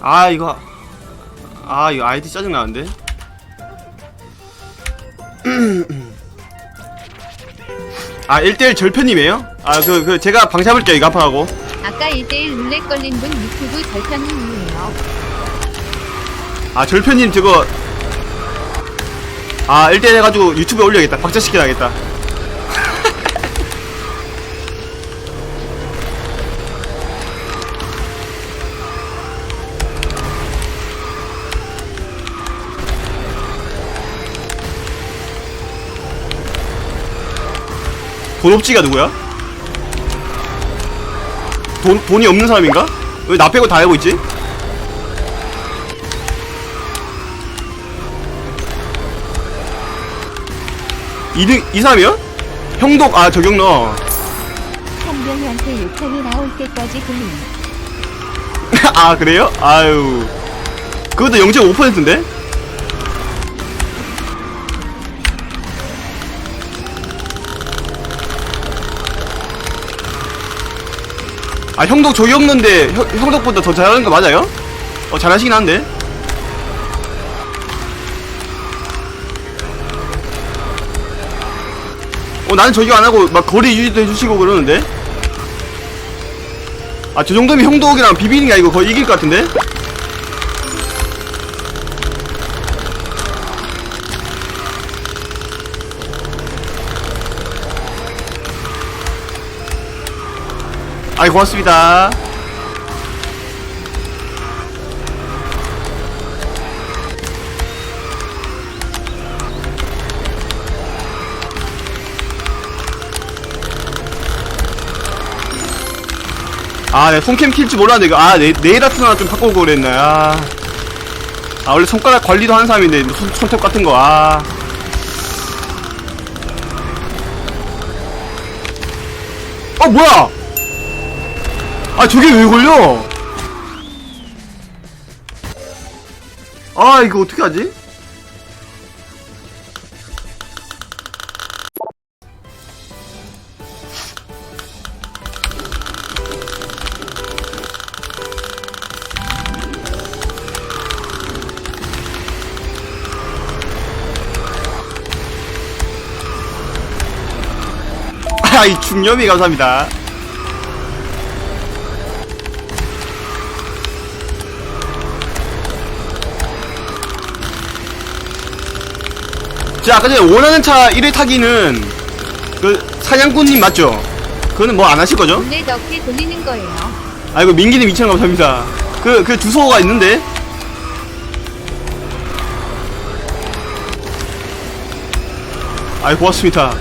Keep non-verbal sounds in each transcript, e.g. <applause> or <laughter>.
아 이거. 아 이거 아이디 짜증나는데? <clears throat> 아 1대1 절편님이에요? 아 그 그 제가 방 잡을게요 이거 아파하고. 아까 1대1 룰렛 걸린 분 유튜브 절편님이에요. 아 절편님 저거. 아 1대1 해가지고 유튜브에 올려야겠다. 박자시켜야겠다 돈업지가 누구야? 돈, 돈이 없는 사람인가? 왜 나 빼고 다 알고 있지? 이등 이 사람이요? 형독 아 저경러 한병이한테 욕탕이 나올 때까지 불림. <laughs> 아 그래요? 아유 그것도 0.5%인데? 아 형독 저경러인데 형, 형독보다 더 잘하는 거 맞아요? 어 잘하시긴 한데. 어 나는 저기 안 하고 막 거리 유지도 해주시고 그러는데? 아 저 정도면 형독이랑 비비는 게 아니고 거의 이길 것 같은데 아이 고맙습니다 아, 내 손캠 킬줄 몰랐는데, 아, 네, 네일 아트 하나 좀 바꾸고 그랬네, 아. 아, 원래 손가락 관리도 하는 사람인데, 손, 손톱 같은 거, 아. 어, 뭐야! 아, 저게 왜 걸려? 아, 이거 어떻게 하지? <laughs> 아, 이 중념이 감사합니다. 자, 아까 전에 원하는 차 1회 타기는 그 사냥꾼님 맞죠? 그거는 뭐 안 하실 거죠? 룰렛 어깨 돌리는 거예요. 아이고 민기님 2,000원 감사합니다. 그 그 주소가 있는데. 아이 고맙습니다.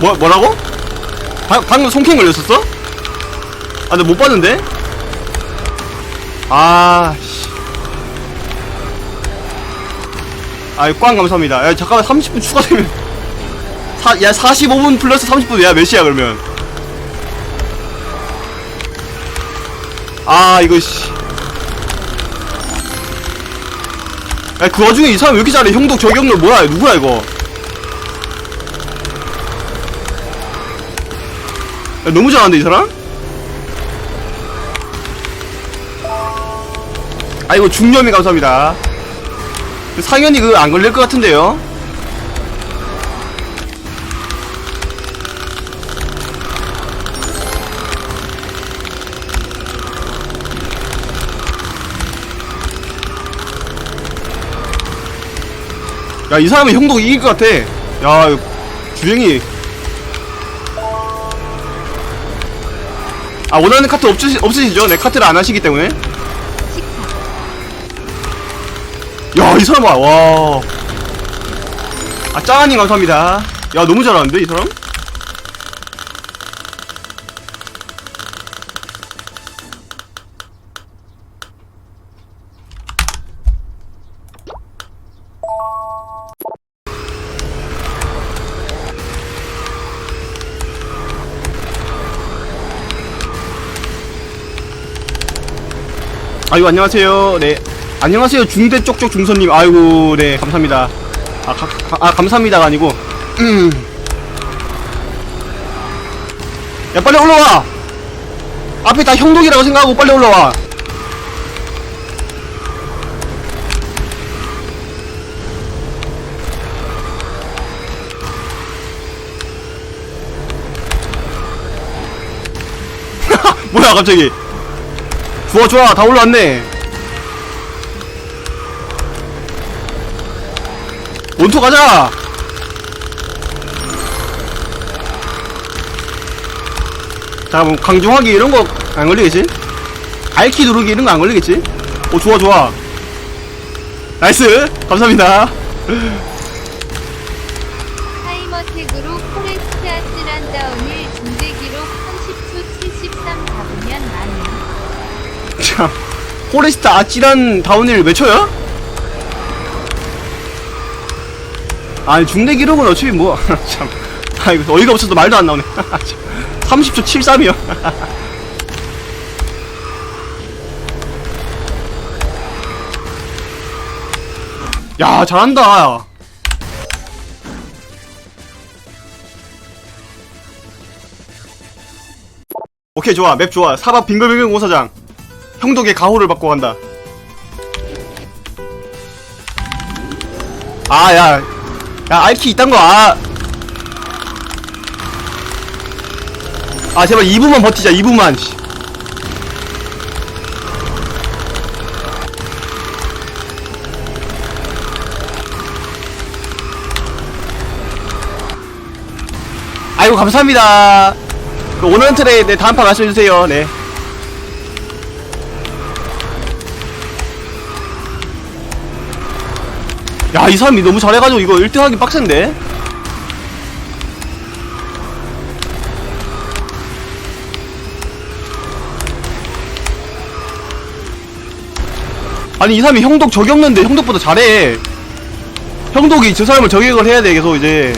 뭐 뭐라고? 방, 방금 손캠 걸렸었어? 아, 나 못 봤는데? 아, 씨. 아이, 꽝 감사합니다. 야, 잠깐만, 30분 추가되면. 사, 야, 45분 플러스 30분, 야, 몇 시야, 그러면? 아, 이거, 씨. 야, 그 와중에 이 사람 왜 이렇게 잘해? 형독 저격로 뭐야? 누구야, 이거? 야, 너무 잘하는데, 이 사람? 아이고, 중념이 감사합니다. 그 상현이 그 안 걸릴 것 같은데요? 야, 이 사람은 형도 이길 것 같아. 야, 주행이. 아, 원하는 카트 없으시, 없으시죠? 내 카트를 안 하시기 때문에. 야, 이 사람 봐, 와. 아, 짜가님 감사합니다. 야, 너무 잘하는데, 이 사람? 아이고 안녕하세요. 네. 안녕하세요. 중대 쪽쪽 중선님. 아이고 네 감사합니다. 아, 가, 가- 아 감사합니다가 아니고 음. 야 빨리 올라와 앞에 다 형독이라고 생각하고 빨리 올라와 <laughs> 뭐야 갑자기 좋아 좋아 다 올라왔네 원투 가자 자, 뭐 강중하기 이런 거 안 걸리겠지? 알키 누르기 이런 거 안 걸리겠지? 오, 좋아, 좋아. 나이스! 감사합니다. 타이머택으로 포레스트 아찔한 다운을 중대 기록 30초 73 잡으면 만원. 참. 포레스트 아찔한 다운힐 몇 초야? 아니, 중대 기록은 어차피 뭐, <laughs> 참. 아, 이거 어이가 없어서 말도 안 나오네. <laughs> 30초 73이요. <laughs> 야, 잘한다. 오케이, 좋아. 맵 좋아. 사밥 빙글빙글 공사장. 형독의 가호를 받고 간다. 아, 야. 야, 알키 이딴 거, 아. 아, 제발 2분만 버티자, 2분만. 씨. 아이고, 감사합니다. 그 오늘 트레이, 네, 다음 판 말씀해주세요, 네. 야, 이 사람이 너무 잘해가지고 이거 1등 하기 빡센데? 아니, 이 사람이 형독 저격는데 형독보다 잘해. 형독이 저 사람을 저격을 해야 돼, 계속 이제.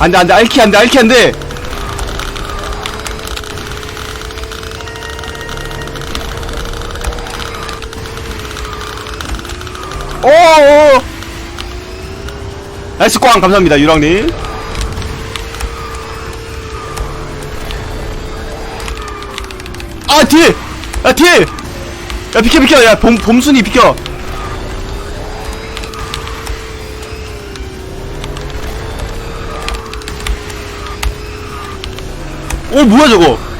안 돼, 안 돼, 알키 안 돼, 알키 안 돼! 나이스 꽝! 감사합니다 유랑님. 아 뒤에! 야 뒤에! 야 비켜 비켜! 야 봄, 봄순이 비켜! 오 뭐야 저거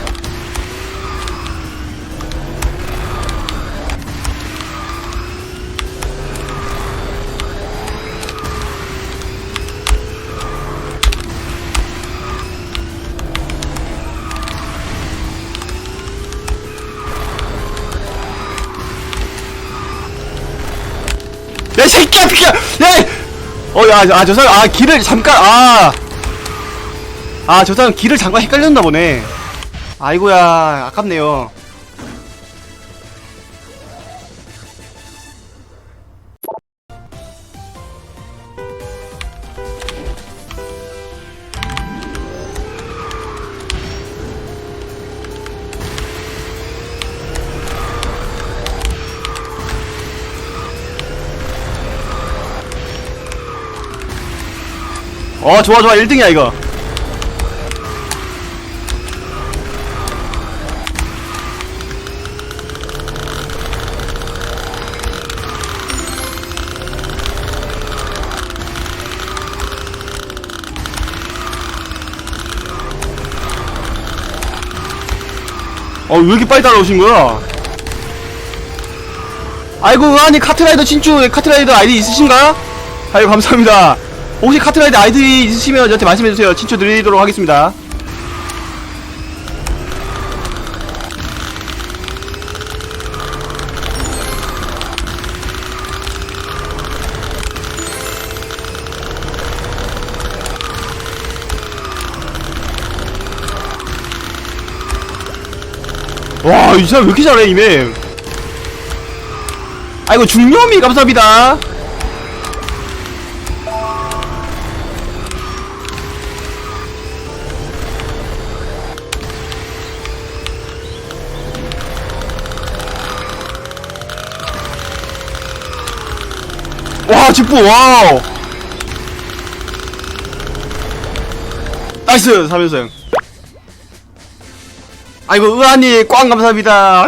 야, 이 새끼야, 비켜! 야! 어, 야, 아, 저 사람, 아, 길을 잠깐, 아! 아, 저 사람 길을 잠깐 헷갈렸나 보네. 아이고야, 아깝네요. 어, 좋아, 좋아, 1등이야, 이거. 어, 왜 이렇게 빨리 따라오신 거야? 아이고, 아니, 카트라이더 친추, 카트라이더 아이디 있으신가? 아이고, 감사합니다. 혹시 카트라이더 아이디 있으시면 저한테 말씀해주세요. 친추 드리도록 하겠습니다. 와, 이 사람 왜 이렇게 잘해, 이맵. 아이고, 중요미 감사합니다. 와 직부 와우. 나이스 3연승. 아이고 으아니 꽝 감사합니다.